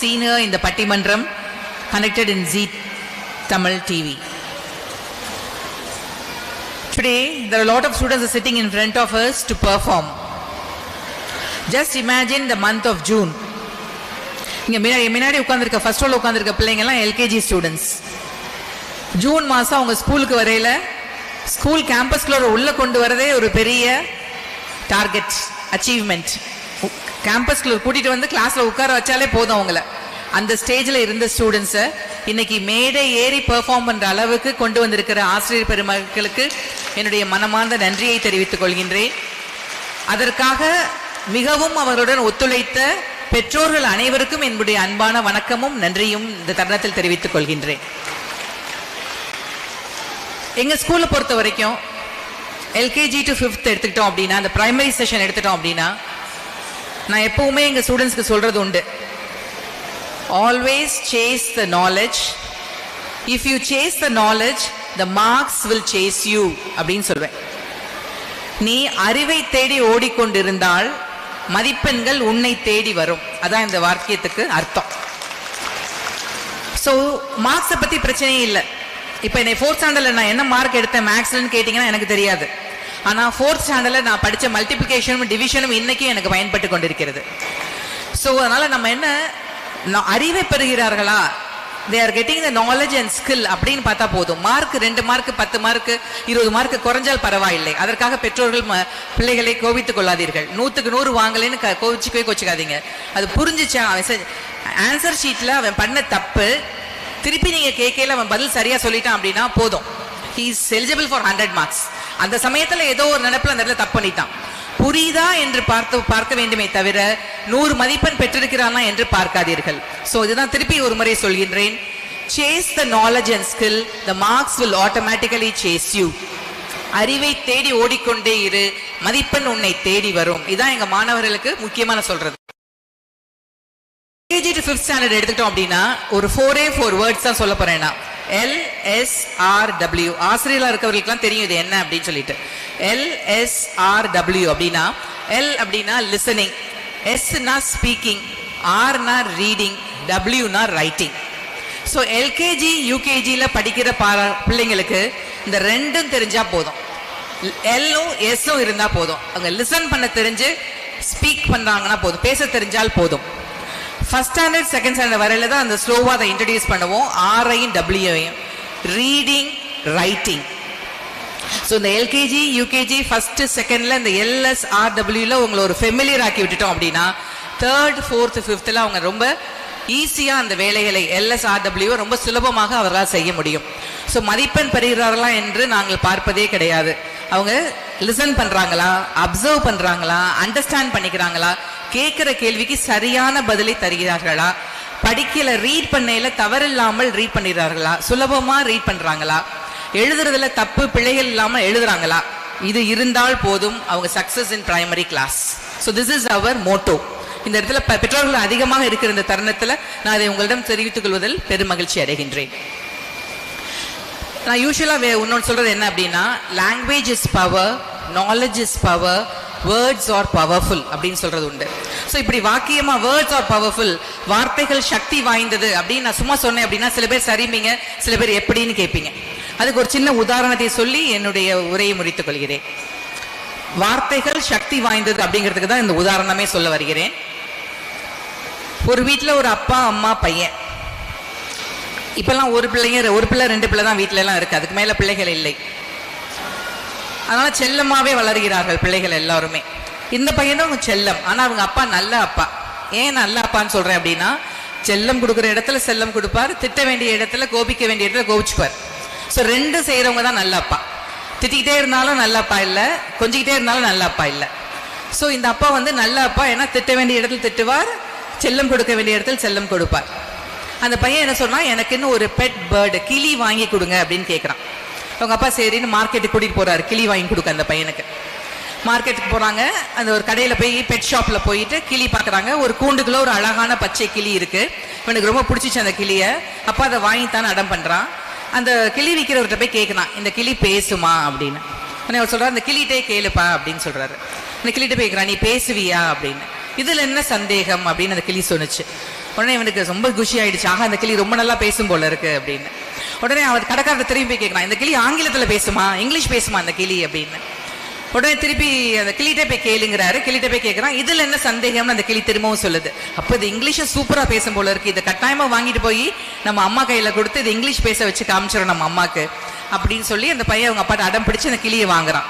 seen her in the Pattimandram connected in Z Tamil TV. Today, there are a lot of students are sitting in front of us to perform. Just imagine the month of June. இங்க முன்னாடி முன்னாடி உட்காந்துருக்க first ரோல உட்காந்துருக்க பிள்ளைங்க எல்லாம் LKG students June மாசம் அவங்க ஸ்கூலுக்கு வரையில ஸ்கூல் கேம்பஸ்குள்ள உள்ள கொண்டு வரதே ஒரு பெரிய டார்கெட் அச்சீவ்மெண்ட் கேம்பஸ்குள்ள கூட்டிட்டு வந்து கிளாஸ்ல உட்கார வச்சாலே போதும் அவங்கள. அந்த ஸ்டேஜில் இருந்த ஸ்டூடெண்ட்ஸை இன்னைக்கு மேடை ஏறி பெர்ஃபார்ம் பண்ணுற அளவுக்கு கொண்டு வந்திருக்கிற ஆசிரியர் பெருமக்களுக்கு என்னுடைய மனமார்ந்த நன்றியை தெரிவித்துக் கொள்கின்றேன். அதற்காக மிகவும் அவர்களுடன் ஒத்துழைத்த பெற்றோர்கள் அனைவருக்கும் என்னுடைய அன்பான வணக்கமும் நன்றியும் இந்த தருணத்தில் தெரிவித்துக் கொள்கின்றேன். எங்கள் ஸ்கூலை பொறுத்த வரைக்கும் எல்கேஜி டு ஃபிஃப்த் எடுத்துக்கிட்டோம் அப்படின்னா அந்த பிரைமரி செஷன் எடுத்துட்டோம் அப்படின்னா நான் எப்பவுமே எங்கள் ஸ்டூடெண்ட்ஸ்க்கு சொல்கிறது உண்டு. Always chase the knowledge if you chase the knowledge the marks will chase you அப்படின்னு சொல்வேன். நீ அறிவை தேடி ஓடிக்கொண்டிருந்தால் மதிப்பெண்கள் உன்னை தேடி வரும். அதான் இந்த வாக்கியத்துக்கு அர்த்தம். ஸோ மார்க்ஸை பற்றி பிரச்சனையே இல்லை. இப்போ என்னை ஃபோர்த் ஸ்டாண்டர்டில் நான் என்ன மார்க் எடுத்தேன் மேக்ஸ்லன்னு கேட்டிங்கன்னா எனக்கு தெரியாது. ஆனால் ஃபோர்த் ஸ்டாண்டர்டில் நான் படித்த மல்டிப்ளிகேஷனும் டிவிஷனும் இன்றைக்கும் எனக்கு பயன்பட்டு கொண்டிருக்கிறது. ஸோ அதனால் நம்ம என்ன நா- அறிவை பெறுகிறார்களா? They are getting the knowledge and skill அப்படின்னு பார்த்தா போதும். மார்க் ரெண்டு மார்க் பத்து மார்க் இருபது மார்க் குறைஞ்சால் பரவாயில்லை. அதற்காக பெற்றோர்கள் ம- பிள்ளைகளை கோவித்துக் கொள்ளாதீர்கள். நூற்றுக்கு நூறு வாங்கலைன்னு க- கோவிச்சுக்கவே கோச்சிக்காதீங்க. அது புரிஞ்சுச்சா? அவன் ஆன்சர் ஷீட்டில் அவன் பண்ண தப்பு. திருப்பி நீங்கள் கேட்கல அவன் பதில் சரியாக சொல்லிட்டான் அப்படின்னா போதும். He is eligible for hundred marks அந்த சமயத்துல ஏதோ ஒரு நினைப்புல அந்த இடத்துல தப்பு பண்ணிட்டான். புரியுதா என்று பார்த்து பார்க்க வேண்டுமே தவிர நூறு மதிப்பெண் பெற்றிருக்கிறானா என்று பார்க்காதீர்கள். ஸோ இதுதான் திருப்பி ஒரு முறை சொல்கின்றேன். Chase the knowledge and skill the marks will automatically chase you அறிவை தேடி ஓடிக்கொண்டே இரு மதிப்பெண் உன்னை தேடி வரும். இதான் எங்க மாணவர்களுக்கு முக்கியமான சொல்றது. கேஜி டு ஃபிஃப்த் ஸ்டாண்டர்ட் எடுத்துட்டோம் அப்படின்னா ஒரு ஃபோரே ஃபோர் வேர்ட்ஸ் தான் சொல்ல போறேன்னா எல்எஸ்ஆர்டபிள்யூ எல் டபிள்யூ இருக்கவர்களுக்குலாம் தெரியும் இது என்ன அப்படின்னு சொல்லிட்டு. எல்எஸ்ஆர்டபிள்யூ அப்படின்னா எல் அப்படின்னா லிசனிங் எஸ்னா ஸ்பீக்கிங் ஆர்னா ரீடிங் டபிள்யூனா ரைட்டிங் ஸோ எல்கேஜி யூகேஜியில் படிக்கிற பா பிள்ளைங்களுக்கு இந்த ரெண்டும் தெரிஞ்சால் போதும். எல்லும் எஸ்ஸும் இருந்தால் போதும். அவங்க லிசன் பண்ண தெரிஞ்சு ஸ்பீக் பண்ணுறாங்கன்னா போதும். பேச தெரிஞ்சால் போதும். ஃபர்ஸ்ட் ஸ்டாண்டர்ட் செகண்ட் ஸ்டாண்டர்ட் வரையில தான் அந்த ஸ்லோவாக அதை இன்ட்ரடியூஸ் பண்ணுவோம். ஆரையும் டபிள்யூவையும் ரீடிங் ரைட்டிங் ஸோ இந்த எல்கேஜி யூகேஜி ஃபர்ஸ்ட் செகண்ட்ல இந்த எல்எஸ் ஆர்டபிள்யூல உங்களை ஒரு ஃபெமிலியர் ஆக்கி விட்டுட்டோம் அப்படின்னா தேர்ட் ஃபோர்த் ஃபிஃப்த்தில் அவங்க ரொம்ப ஈஸியாக அந்த வேலைகளை எல்எஸ்ஆர்டபிள்யூ ரொம்ப சுலபமாக அவர்களால் செய்ய முடியும். ஸோ மதிப்பெண் பெறுகிறார்களா என்று நாங்கள் பார்ப்பதே கிடையாது. அவங்க லிசன் பண்ணுறாங்களா அப்சர்வ் பண்ணுறாங்களா அண்டர்ஸ்டாண்ட் பண்ணிக்கிறாங்களா கேட்குற கேள்விக்கு சரியான பதிலை தருகிறார்களா? படிக்கல ரீட் பண்ணையில தவறில்லாமல் ரீட் பண்ணிடுறார்களா? சுலபமாக ரீட் பண்ணுறாங்களா எழுதுறதுல தப்பு பிழைகள் இல்லாமல் எழுதுறாங்களா? இது இருந்தால் போதும். அவங்க success in primary class so this is our motto இந்த இடத்துல பெற்றோர்கள் அதிகமாக இருக்கிற இந்த தருணத்தில் நான் அதை உங்களிடம் தெரிவித்துக் கொள்வதில் பெருமகிழ்ச்சி அடைகின்றேன். நான் யூஸ்வலாக இன்னொன்று சொல்கிறது என்ன அப்படின்னா language is power knowledge is power words are powerful அப்படின்னு சொல்றது உண்டு. ஸோ இப்படி வாக்கியமா வேர்ட்ஸ் ஆர் பவர்ஃபுல் வார்த்தைகள் சக்தி வாய்ந்தது அப்படின்னு நான் சும்மா சொன்னேன் அப்படின்னா சில பேர் சரிம்பீங்க சில பேர் எப்படின்னு கேட்பீங்க. அதுக்கு ஒரு சின்ன உதாரணத்தை சொல்லி என்னுடைய உரையை முடித்துக் கொள்கிறேன். வார்த்தைகள் சக்தி வாய்ந்தது அப்படிங்கிறதுக்கு தான் இந்த உதாரணமே சொல்ல வருகிறேன். ஒரு வீட்டில் ஒரு அப்பா அம்மா பையன். இப்பெல்லாம் ஒரு பிள்ளைங்க ஒரு பிள்ளை ரெண்டு பிள்ளை தான் வீட்டிலலாம் எல்லாம் இருக்கு. அதுக்கு மேலே பிள்ளைகள் இல்லை. அதனால செல்லமாவே வளர்கிறார்கள் பிள்ளைகள் எல்லாருமே. இந்த பையனும் செல்லம். ஆனா அவங்க அப்பா நல்ல அப்பா. ஏன் நல்ல அப்பான்னு சொல்றேன் அப்படின்னா செல்லம் கொடுக்குற இடத்துல செல்லம் கொடுப்பார் திட்ட வேண்டிய இடத்துல கோபிக்க வேண்டிய இடத்துல கோபிச்சுப்பார். ஸோ ரெண்டு செய்கிறவங்க தான் நல்ல அப்பா. திட்டிக்கிட்டே இருந்தாலும் நல்ல அப்பா இல்லை கொஞ்சிக்கிட்டே இருந்தாலும் நல்ல அப்பா இல்லை. ஸோ இந்த அப்பா வந்து நல்ல அப்பா. ஏன்னா திட்ட வேண்டிய இடத்துல திட்டுவார் செல்லம் கொடுக்க வேண்டிய இடத்துல செல்லம் கொடுப்பார். அந்த பையன் என்ன சொன்னால் எனக்கு இன்னும் ஒரு பெட் பேர்டு கிளி வாங்கி கொடுங்க அப்படின்னு கேட்குறான் அவங்க அப்பா சரின்னு மார்க்கெட்டுக்கு கூட்டிட்டு போறாரு. கிளி வாங்கி கொடுக்க அந்த பையனுக்கு. மார்க்கெட்டுக்கு போறாங்க. அந்த ஒரு கடையில போய் பெட் ஷாப்ல போயிட்டு கிளி பார்க்குறாங்க ஒரு கூண்டுக்குள்ள ஒரு அழகான பச்சை கிளி இருக்கு. இவனுக்கு ரொம்ப பிடிச்சிச்சு அந்த கிளிய. அப்பா அதை வாங்கித்தான் அடம் பண்றான். அந்த கிளி விற்கிறவர்கிட்ட போய் கேட்கறான் இந்த கிளி பேசுமா அப்படின்னு. உடனே அவர் சொல்றாரு அந்த கிளிகிட்டே கேளுப்பா அப்படின்னு சொல்றாரு. அந்த கிளிகிட்ட போய் நீ பேசுவியா? அப்படின்னு. இதுல என்ன சந்தேகம்? அப்படின்னு அந்த கிளி சொன்னுச்சு. உடனே இவனுக்கு ரொம்ப குஷி ஆயிடுச்சு. ஆக அந்த கிளி ரொம்ப நல்லா பேசும் போல இருக்கு அப்படின்னு. உடனே அவர் கடைக்காரர் திரும்பி கேட்கலாம் இந்த கிளி ஆங்கிலத்தில் பேசுமா? இங்கிலீஷ் பேசுமா அந்த கிளி அப்படின்னு. உடனே திருப்பி அந்த கிளிகிட்ட போய் கேளுங்கிறாரு. கிளிகிட்ட போய் கேட்குறான் இதில் என்ன சந்தேகம்னு அந்த கிளி திரும்பவும் சொல்லுது. அப்போ இது இங்கிலீஷை சூப்பராக பேசும் போல இருக்குது இதை கட்டாயமாக வாங்கிட்டு போய் நம்ம அம்மா கையில் கொடுத்து இது இங்கிலீஷ் பேச வச்சு காமிச்சிடும் நம்ம அம்மாக்கு அப்படின்னு சொல்லி அந்த பையன் அவங்க அப்பாட்ட அடம் பிடிச்சி அந்த கிளியை வாங்குறான்.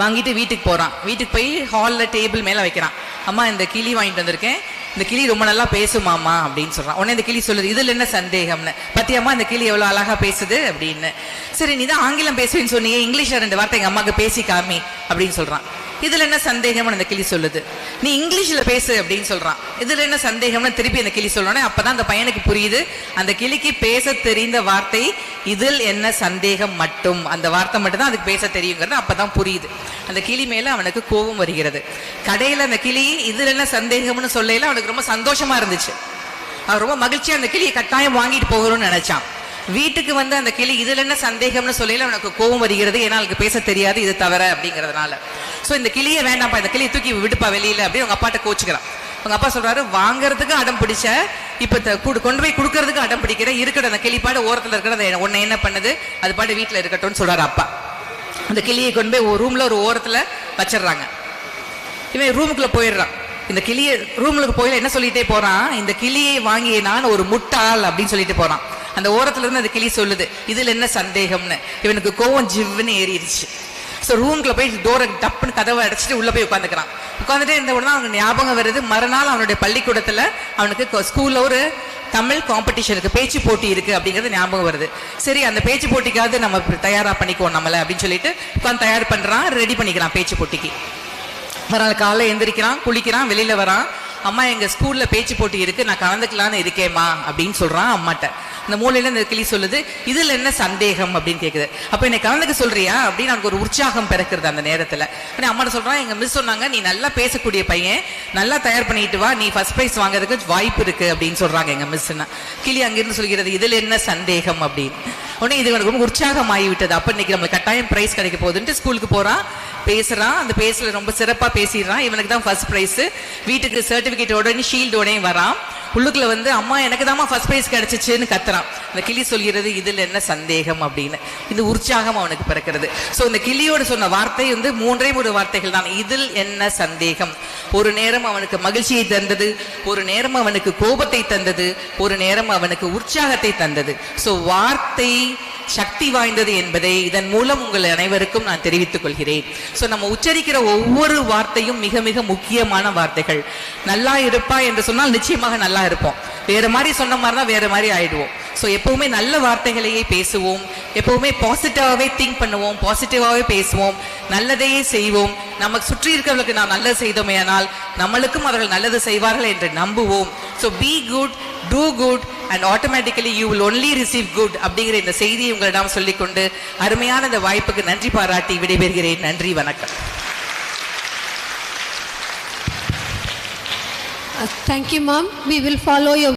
வாங்கிட்டு வீட்டுக்கு போகிறான் வீட்டுக்கு போய் ஹாலில் டேபிள் மேலே வைக்கிறான். அம்மா இந்த கிளி வாங்கிட்டு வந்திருக்கேன். இந்த கிளி ரொம்ப நல்லா பேசுமாமா அப்படின்னு சொல்றான். உடனே இந்த கிளி சொல்லுது இதுல என்ன சந்தேகம்னு? பத்தியம்மா இந்த கிளி எவ்வளவு அழகா பேசுது? அப்படின்னு. சரி நீ தான் ஆங்கிலம் பேசுவேன்னு சொன்னீங்க இங்கிலீஷ்ல ரெண்டு வார்த்தை எங்க அம்மாக்கு பேசி காமி அப்படின்னு சொல்றான். இதுல என்ன சந்தேகம்னு அந்த கிளி சொல்லுது. நீ இங்கிலீஷ்ல பேசு அப்படின்னு சொல்றான். இதுல என்ன சந்தேகம்னு திருப்பி அந்த கிளி சொல்லணும் அப்பதான் அந்த பையனுக்கு புரியுது. அந்த கிளிக்கு பேச தெரிந்த வார்த்தை இதில் என்ன சந்தேகம் மட்டும். அந்த வார்த்தை மட்டும் தான் அதுக்கு பேச தெரியுங்கிறது அப்பதான் புரியுது. அந்த கிளி மேல அவனுக்கு கோபம் வருகிறது. கடையில அந்த கிளி இதுல என்ன சந்தேகம்னு சொல்லையில் அவனுக்கு ரொம்ப சந்தோஷமா இருந்துச்சு. அவன் ரொம்ப மகிழ்ச்சியா அந்த கிளியை கட்டாயம் வாங்கிட்டு போகணும்னு நினைச்சான். வீட்டுக்கு வந்து அந்த கிளி இதுல என்ன சந்தேகம்னு சொல்லையில அவனுக்கு கோபம் வருகிறது. ஏன்னா அவனுக்கு பேச தெரியாது இது தவிர அப்படிங்கறதுனால. ஸோ இந்த கிளியை வேண்டாம்ப்பா இந்த கிளியை தூக்கி விடுப்பா வெளியில அப்படின்னு அவங்க அப்பாட்ட கோச்சுக்கிறான். உங்கள் அப்பா சொல்கிறாரு வாங்குறதுக்கு அடம் பிடிச்ச இப்போ த- குடு- கொண்டு போய் கொடுக்கறதுக்கு அடம் பிடிக்கிற இருக்கட்டும் அந்த கிளி பாடு இருக்கிறத உன்னை என்ன பண்ணுது? அது பாட்டு வீட்டில் இருக்கட்டும்னு சொல்கிறார் அப்பா. அந்த கிளியை கொண்டு போய் ஒரு ரூமில் ஒரு ஓரத்தில் வச்சிடுறாங்க. இவன் ரூமுக்குள்ளே போயிடுறான். இந்த கிளியை ரூமுக்கு போயில என்ன சொல்லிட்டே போறான்? இந்த கிளியை வாங்கிய நான் ஒரு முட்டாள் அப்படின்னு சொல்லிட்டு போறான். அந்த ஓரத்துல இருந்து அந்த கிளி சொல்லுது இதுல என்ன சந்தேகம்னு? இவனுக்கு கோவம் ஜிவ்னு ஏறிடுச்சு. ஸோ ரூம்குள்ள போய் டோரை டப்புன்னு கதவை அடைச்சிட்டு உள்ளே போய் உட்காந்துக்கிறான். உட்காந்துட்டே இருந்த உடனே அவனுக்கு ஞாபகம் வருது மறுநாள் அவனுடைய பள்ளிக்கூடத்தில் அவனுக்கு ஸ்கூலில் ஒரு தமிழ் காம்படிஷனுக்கு பேச்சு போட்டி இருக்குது அப்படிங்கிறது ஞாபகம் வருது. சரி அந்த பேச்சு போட்டிக்காவது நம்ம தயாராக பண்ணிக்குவோம் நம்மளை அப்படின்னு சொல்லிட்டு உட்காந்து தயார் பண்ணுறான் ரெடி பண்ணிக்கிறான் பேச்சு போட்டிக்கு. மறுநாள் காலைல எந்திரிக்கிறான் குளிக்கிறான் வெளியில் வரான். அம்மா எங்கள் ஸ்கூலில் பேச்சு போட்டி இருக்குது நான் கலந்துக்கலான்னு இருக்கேம்மா அப்படின்னு சொல்கிறான் அம்மாட்ட. இந்த மூலையில இந்த கிளி சொல்லுது இதுல என்ன சந்தேகம்? அப்படின்னு கேக்குது. அப்ப என்னை கலந்துக்க சொல்றியா? அப்படின்னு எனக்கு ஒரு உற்சாகம் பிறக்கிறது அந்த நேரத்துல. உடனே அம்மாட்ட சொல்றான் எங்க மிஸ் சொன்னாங்க நீ நல்லா பேசக்கூடிய பையன் நல்லா தயார் பண்ணிட்டு வா நீ ஃபர்ஸ்ட் பிரைஸ் வாங்குறதுக்கு வாய்ப்பு இருக்கு அப்படின்னு சொல்றாங்க எங்க மிஸ் கிளி அங்கிருந்து சொல்கிறது இதுல என்ன சந்தேகம்? அப்படின்னு. உடனே இது எனக்கு ரொம்ப உற்சாகம் ஆகிவிட்டது அப்ப இன்னைக்கு நம்ம கட்டாயம் பிரைஸ் கிடைக்க போகுதுன்ட்டு ஸ்கூலுக்கு போறான். பேசுகிறான் அந்த பேசல ரொம்ப சிறப்பாக பேசிடுறான். இவனுக்கு தான் ஃபர்ஸ்ட் ப்ரைஸு வீட்டுக்கு சர்டிஃபிகேட்டோடனே ஷீல்டோடையும் வரான். உள்ளுக்குள்ள வந்து அம்மா எனக்கு தாம்மா ஃபர்ஸ்ட் ப்ரைஸ் கிடைச்சிச்சுன்னு கத்துறான். அந்த கிளி சொல்கிறது இதில் என்ன சந்தேகம்? அப்படின்னு. இந்த உற்சாகம் அவனுக்கு பிறக்கிறது. ஸோ இந்த கிளியோடு சொன்ன வார்த்தை வந்து மூன்றே மூணு வார்த்தைகள் தான். இதில் என்ன சந்தேகம்? ஒரு நேரம் அவனுக்கு மகிழ்ச்சியை தந்தது. ஒரு நேரம் அவனுக்கு கோபத்தை தந்தது. ஒரு நேரம் அவனுக்கு உற்சாகத்தை தந்தது. ஸோ வார்த்தை சக்தி வாய்ந்தது என்பதை இதன் மூலம் உங்கள் அனைவருக்கும் நான் தெரிவித்துக் கொள்கிறேன். சோ நம்ம உச்சரிக்கிற ஒவ்வொரு வார்த்தையும் மிக மிக முக்கியமான வார்த்தைகள். நல்லா இருப்பா என்று சொன்னால் நிச்சயமாக நல்லா இருப்போம். வேற மாதிரி சொன்ன மாதிரி தான் வேற மாதிரி ஆயிடுவோம். சோ எப்பவுமே நல்ல வார்த்தைகளையே பேசுவோம். எப்பவுமே பாசிட்டிவாகவே திங்க் பண்ணுவோம் பாசிட்டிவாகவே பேசுவோம் நல்லதையே செய்வோம். நமக்கு சுற்றி இருக்கிறவர்களுக்கு நாம் நல்லது செய்தோமே ஆனால் நம்மளுக்கும் அவர்கள் நல்லது செய்வார்கள் என்று நம்புவோம். So be good do good and automatically you will only receive good அப்படிங்கிற இந்த செய்தியை உங்களிடம் சொல்லிக்கொண்டு அருமையான இந்த வாய்ப்புக்கு நன்றி பாராட்டி விடைபெறுகிறேன். நன்றி வணக்கம். Uh, Thank you, ma'am. We will follow your